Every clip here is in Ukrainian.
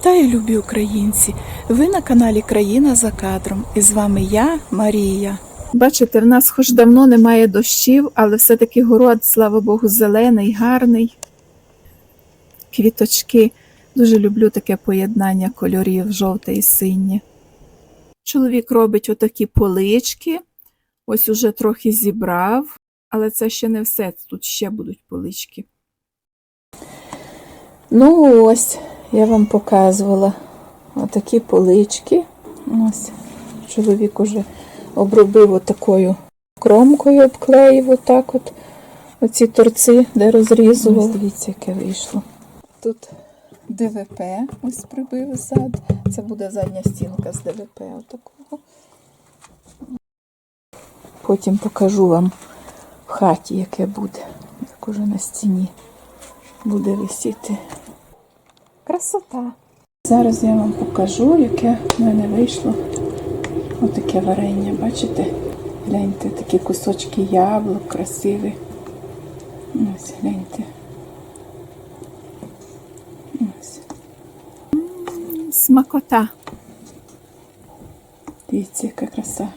Вітаю, любі українці! Ви на каналі Країна за кадром. І з вами я, Марія. Бачите, в нас хоч давно немає дощів, але все-таки город, слава Богу, зелений, гарний. Квіточки. Дуже люблю таке поєднання кольорів жовте і синє. Чоловік робить отакі полички. Ось уже трохи зібрав, але це ще не все. Тут ще будуть полички. Ну ось, я вам показувала отакі полички. Ось, чоловік уже обробив отакою кромкою, обклеїв отак от оці торці, де розрізував. Ось дивіться, яке вийшло. Тут ДВП ось прибив ззад. Це буде задня стінка з ДВП отакого. Потім покажу вам в хаті, яке буде. Так уже на стіні буде висіти. Красота. Зараз я вам покажу, яке в мене вийшло отаке варення. Бачите? Гляньте, такі кусочки яблук красиві. Ось, гляньте. Ось. Смакота. Дивіться, яка краса.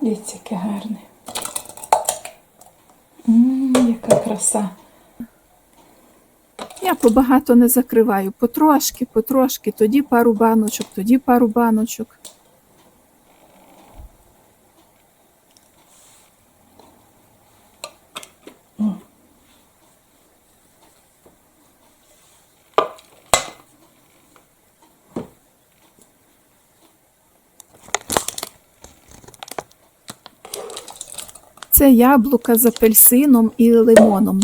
Дивіться, яке гарне. М, яка краса. Я побагато не закриваю. Потрошки, потрошки, тоді пару баночок, тоді пару баночок. Це яблука з апельсином і лимоном.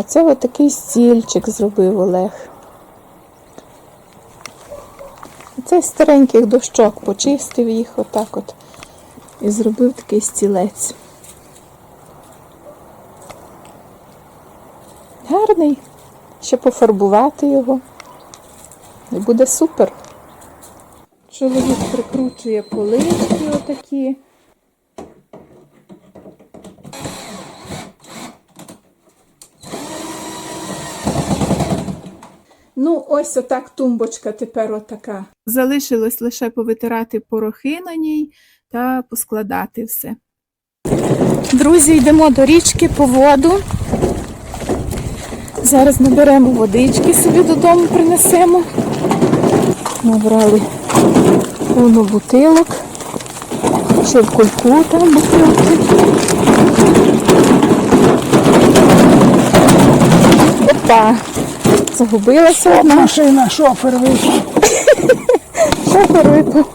А це отакий стільчик зробив Олег. Це з стареньких дощок почистив їх отак от і зробив такий стілець. Гарний. Ще пофарбувати його. І буде супер. Чоловік прикручує полички отакі. Ну, ось отак тумбочка тепер отака. Залишилось лише повитирати порохи на ній та поскладати все. Друзі, йдемо до річки по воду. Зараз наберемо водички собі додому принесемо. Набрали повну бутилок. Ще в кульку там бутилки. Опа! Загубилася одна. Машина, шофер вийшов. Шофер випав.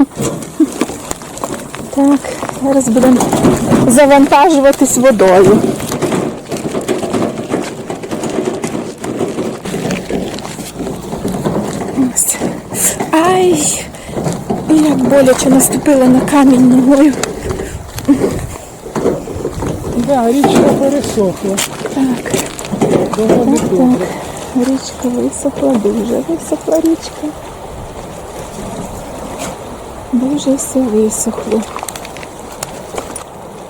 Так, зараз будемо завантажуватись водою. Ось. Ай! Як боляче наступила на камінь ногою. Да, річка пересохла. Так, До води так, добре. Річка висохла, дуже висохла річка. Дуже все висохло.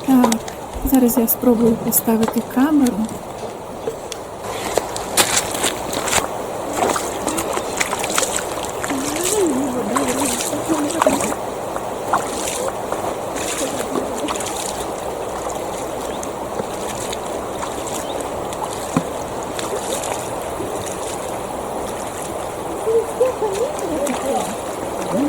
Так, зараз я спробую поставити камеру. І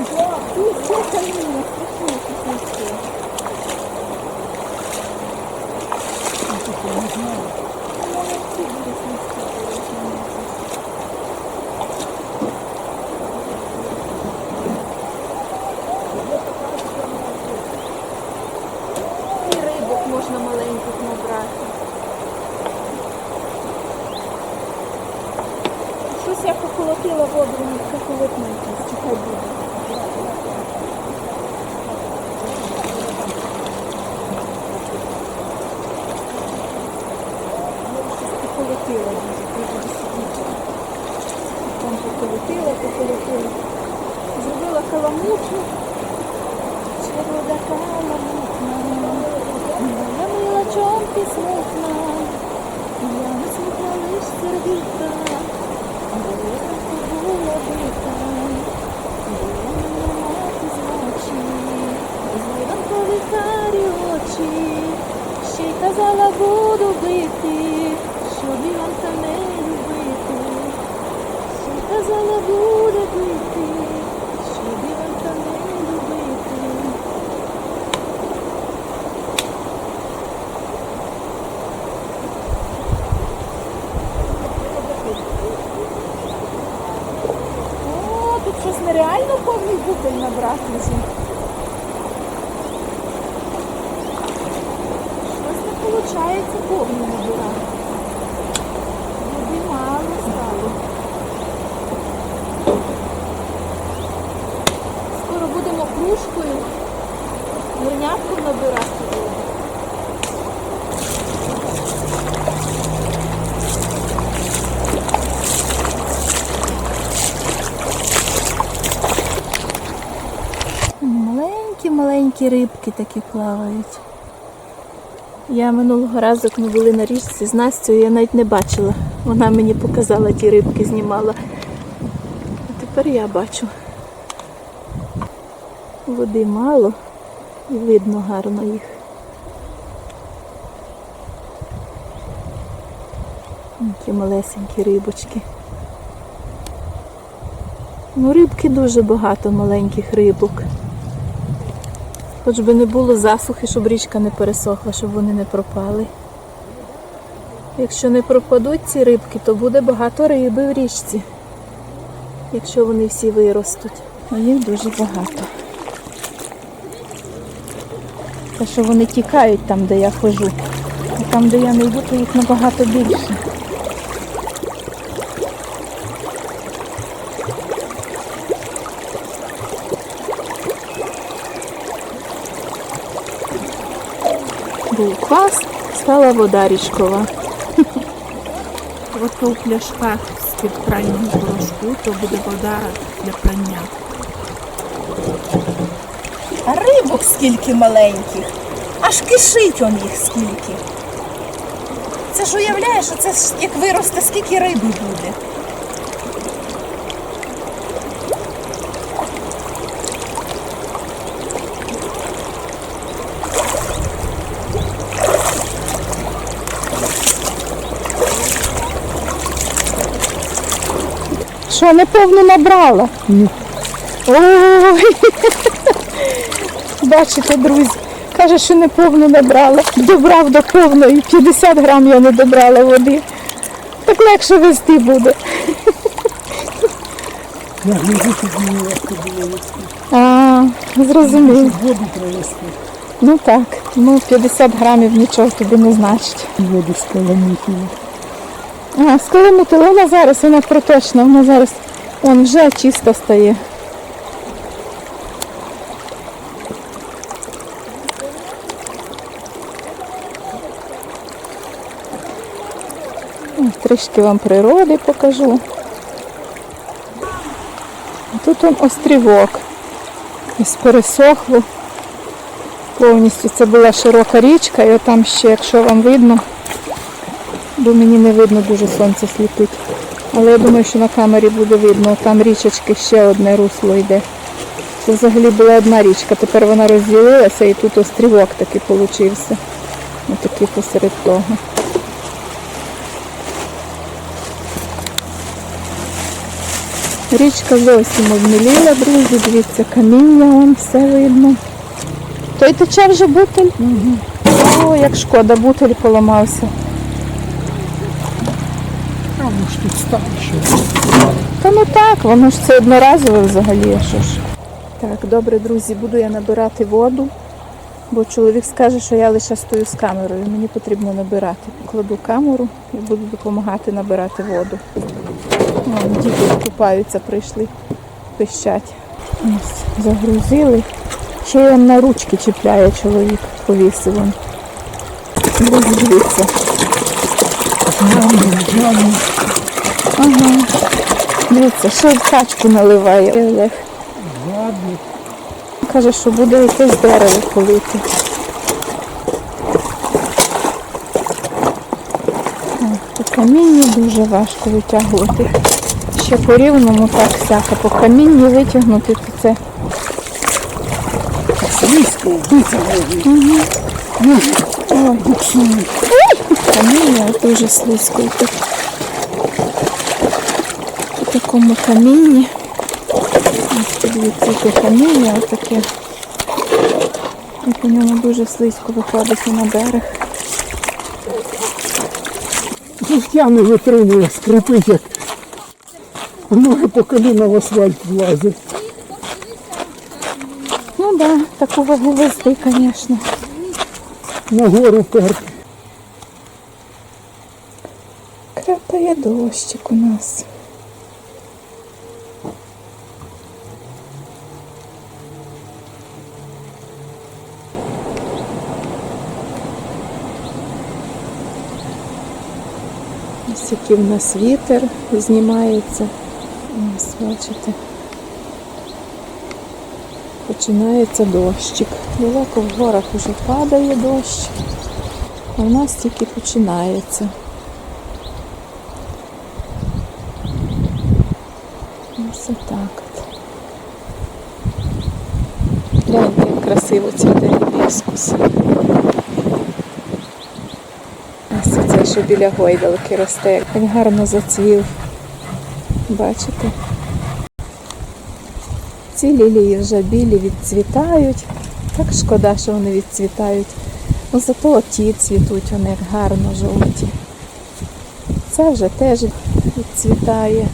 я поколотила воду, не поколотнути, чого буде. Поколотила дуже сидіти. Там поколотила, поколотила. Зробила каламутну, червода каламутна. Намила чом пісня. Казала буду бити, щоб Іванка не любити. Ще казала буде бити, щоб Іванка не любити. О, тут щось нереально повний бутиль набрати вже. Щось не виходить повний набирати. Води мало стало. Скоро будемо кружкою, горнятком набирати. Маленькі-маленькі рибки такі плавають. Я минулого разу, ми були на річці з Настю, я навіть не бачила. Вона мені показала ті рибки, знімала. А тепер я бачу. Води мало і видно гарно їх. Які малесенькі рибочки. Ну, рибки дуже багато маленьких рибок. Хоч би не було засухи, щоб річка не пересохла, щоб вони не пропали. Якщо не пропадуть ці рибки, то буде багато риби в річці, якщо вони всі виростуть. А їх дуже багато. Те, що вони тікають там, де я хожу. А там, де я не йду, то їх набагато більше. Був квас, стала вода річкова. Ото в пляшках з-під прального порошку, то буде вода для прання. А рибок скільки маленьких, аж кишить он їх скільки. Це ж уявляєш, що це ж як виросте, скільки риби буде. Що, неповну набрала? Ні. Ой. Бачите, друзі, каже, що неповну набрала. Добрав до повної. 50 грам я не добрала води. Так легше вести буде. Я гляжу, щоб мені легко було вести. А, зрозумів. Воду провести. Ну так, ну 50 грамів нічого тобі не значить. Воду скаламутила. А, скалимутила, вона зараз, вона проточна, вона зараз вон вже чисто стає. Трішки вам природи покажу. Тут он острівок. Ось пересохло. Повністю це була широка річка, і отам ще, якщо вам видно, бо мені не видно дуже сонце сліпить. Але я думаю, що на камері буде видно. Там річечки ще одне русло йде. Це взагалі була одна річка, тепер вона розділилася і тут острівок такий получився. Отакий посеред того. Річка зовсім обміліла, друзі, дивіться, каміння, вон все видно. Той тече вже бутель? О, як шкода, бутель поламався. А ну ж тут стане ще. Та ну так, воно ж це одноразове взагалі, що ж. Так, добре, друзі, буду я набирати воду, бо чоловік скаже, що я лише стою з камерою. Мені потрібно набирати. Покладу камеру і буду допомагати набирати воду. Вон, діти купаються, прийшли, пищать. Ось, загрузили. Ще он на ручки чіпляє чоловік, повісив. дивіться. Ага. Дивіться, ще в качку наливає Олег. Каже, що буде якесь дерево полити. По камінню дуже важко витягувати. Ще по рівному так всяко. По камінню витягнути, то це Слизько, вбиться можна. ой, Буксує. каміння дуже слизько. Тут по такому камінні. Ось подивіться, яке каміння отаке. І по ньому дуже слизько виходити на берег. Життя не витримує, скрипить, як ноги по коліна в асфальт влазять. Ну да, вагу вести, звісно. На гору перти. Крапає дощик у нас. Ось який в нас вітер знімається. Ось, бачите. Починається дощик. Далеко в горах вже падає дощ, а в нас тільки починається. Ось так от. Гляньте, як красиво цвіте гібіскус. Ось це, що біля гойдалки росте, як гарно зацвів. Бачите? Ці лілії вже білі відцвітають. Так шкода, що вони відцвітають. Ну, зато ті цвітуть, вони гарно жовті. Це вже теж відцвітає.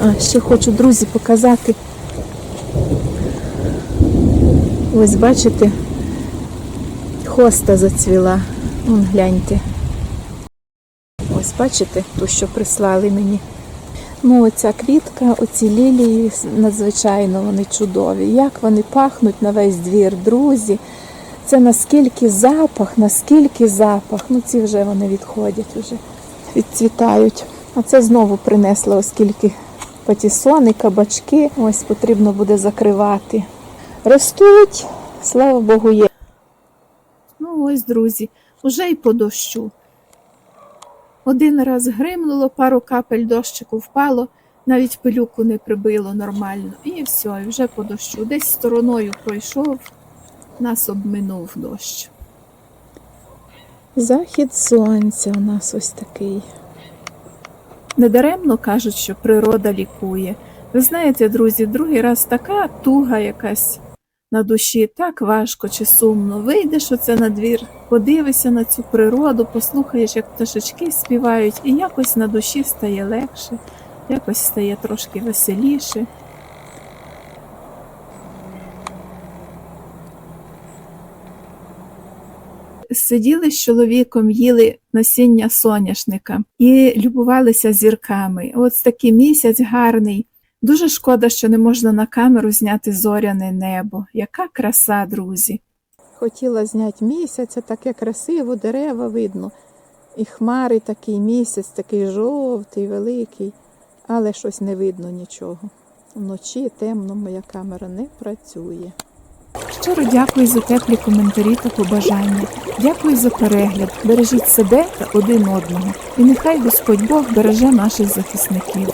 А, ще хочу, друзі, показати. Ось бачите, хоста зацвіла. Вон гляньте. Ось бачите, ту, що прислали мені. Ну, оця квітка, оці лілії надзвичайно вони чудові. Як вони пахнуть на весь двір, друзі. Це наскільки запах, наскільки запах. Ну, ці вже вони відходять, вже відцвітають. А це знову принесла, оскільки патісони, кабачки. Ось потрібно буде закривати. Ростуть, слава Богу, є. Ну ось, друзі, уже й по дощу. Один раз гримнуло, пару капель дощику впало, навіть пилюку не прибило нормально. І все, і вже по дощу. Десь стороною пройшов, нас обминув дощ. Захід сонця у нас ось такий. Недаремно кажуть, що природа лікує. Ви знаєте, друзі, другий раз така туга якась на душі, так важко чи сумно. Вийдеш оце на двір, подивишся на цю природу, послухаєш, як пташечки співають, і якось на душі стає легше, якось стає трошки веселіше. Сиділи з чоловіком, їли насіння соняшника і любувалися зірками. От такий місяць гарний. Дуже шкода, що не можна на камеру зняти зоряне небо. Яка краса, друзі! Хотіла зняти місяця, таке красиво, дерева видно. І хмари такий місяць, такий жовтий, великий, але щось не видно нічого. Вночі темно моя камера не працює. Щиро дякую за теплі коментарі та побажання. Дякую за перегляд. Бережіть себе та один одного. І нехай Господь Бог береже наших захисників.